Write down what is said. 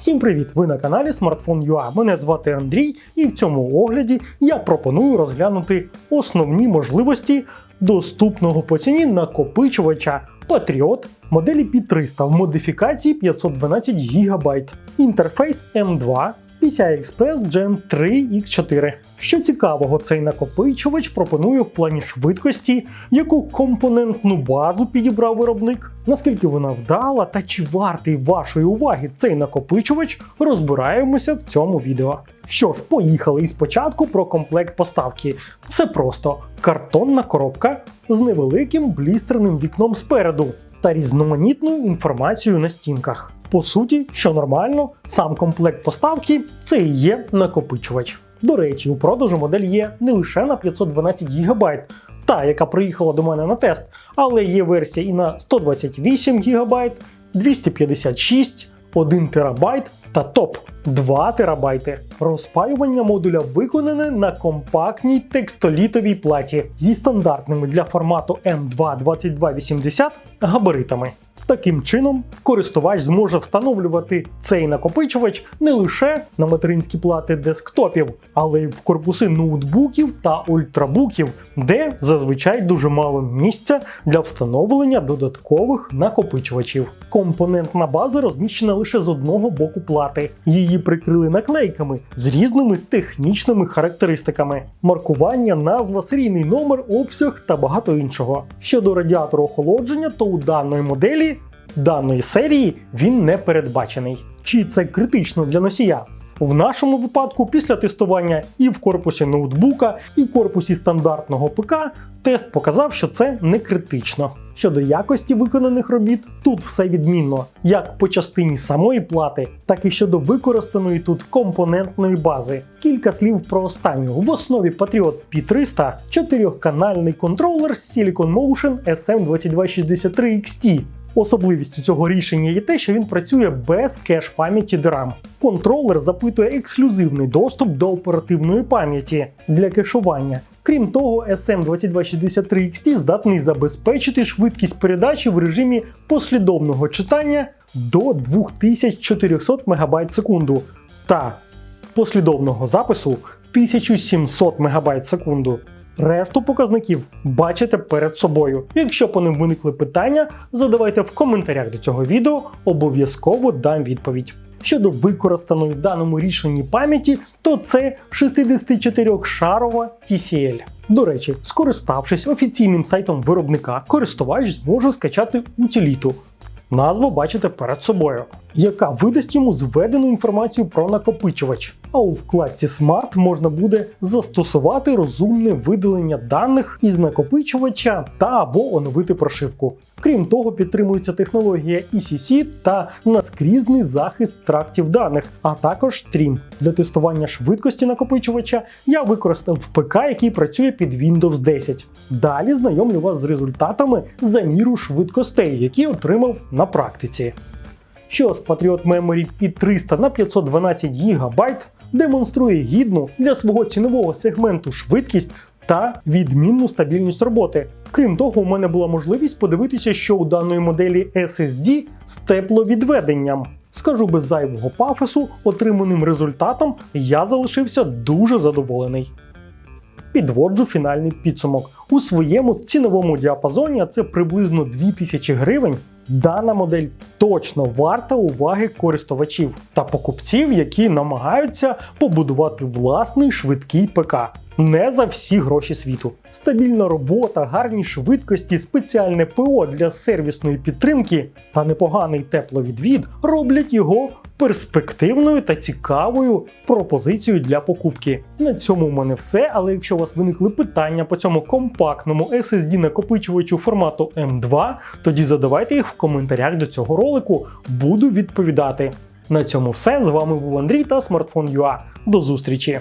Всім привіт! Ви на каналі Smartphone.ua. Мене звати Андрій, і в цьому огляді я пропоную розглянути основні можливості доступного по ціні накопичувача Patriot моделі P300 в модифікації 512 ГБ. Інтерфейс M2 PCI Express Gen 3 X4. Що цікавого, цей накопичувач пропонує в плані швидкості, яку компонентну базу підібрав виробник, наскільки вона вдала та чи вартий вашої уваги цей накопичувач, розбираємося в цьому відео. Що ж, поїхали і спочатку про комплект поставки. Все просто картонна коробка з невеликим блістерним вікном спереду та різноманітною інформацією на стінках. По суті, що нормально, сам комплект поставки це і є накопичувач. До речі, у продажу модель є не лише на 512 ГБ, та яка приїхала до мене на тест, але є версія і на 128 ГБ, 256, 1 ТБ та топ 2 ТБ. Розпаювання модуля виконане на компактній текстолітовій платі зі стандартними для формату M22280 габаритами. Таким чином, користувач зможе встановлювати цей накопичувач не лише на материнські плати десктопів, але й в корпуси ноутбуків та ультрабуків, де зазвичай дуже мало місця для встановлення додаткових накопичувачів. Компонентна база розміщена лише з одного боку плати. Її прикрили наклейками з різними технічними характеристиками: маркування, назва, серійний номер, обсяг та багато іншого. Щодо радіатору охолодження, то у даної моделі даної серії він не передбачений. Чи це критично для носія? В нашому випадку, після тестування і в корпусі ноутбука, і в корпусі стандартного ПК, тест показав, що це не критично. Щодо якості виконаних робіт, тут все відмінно, як по частині самої плати, так і щодо використаної тут компонентної бази. Кілька слів про останню. В основі Patriot P300 чотирьохканальний контролер з Silicon Motion SM2263XT. Особливістю цього рішення є те, що він працює без кеш пам'яті DRAM. Контролер запитує ексклюзивний доступ до оперативної пам'яті для кешування. Крім того, SM2263XT здатний забезпечити швидкість передачі в режимі послідовного читання до 2400 МБ секунду та послідовного запису 1700 МБ секунду. Решту показників бачите перед собою. Якщо по ним виникли питання, задавайте в коментарях до цього відео, обов'язково дам відповідь. Щодо використаної в даному рішенні пам'яті, то це 64-шарова TCL. До речі, скориставшись офіційним сайтом виробника, користувач зможе скачати утиліту. Назву бачите перед собою, яка видасть йому зведену інформацію про накопичувач. А у вкладці Smart можна буде застосувати розумне видалення даних із накопичувача та або оновити прошивку. Крім того, підтримується технологія ECC та наскрізний захист трактів даних, а також TRIM. Для тестування швидкості накопичувача я використав ПК, який працює під Windows 10. Далі знайомлю вас з результатами заміру швидкостей, які отримав на практиці. Що ж, Patriot Memory P300 на 512 ГБ демонструє гідну для свого цінового сегменту швидкість та відмінну стабільність роботи. Крім того, у мене була можливість подивитися, що у даної моделі SSD з тепловідведенням. Скажу без зайвого пафосу, отриманим результатом я залишився дуже задоволений. Підводжу фінальний підсумок. У своєму ціновому діапазоні, це приблизно 2000 гривень, дана модель точно варта уваги користувачів та покупців, які намагаються побудувати власний швидкий ПК. Не за всі гроші світу. Стабільна робота, гарні швидкості, спеціальне ПО для сервісної підтримки та непоганий тепловідвід роблять його перспективною та цікавою пропозицією для покупки. На цьому в мене все. Але якщо у вас виникли питання по цьому компактному SSD накопичувачу формату M2, тоді задавайте їх в коментарях до цього ролику. Буду відповідати. На цьому все. З вами був Андрій та Смартфон.ua. До зустрічі!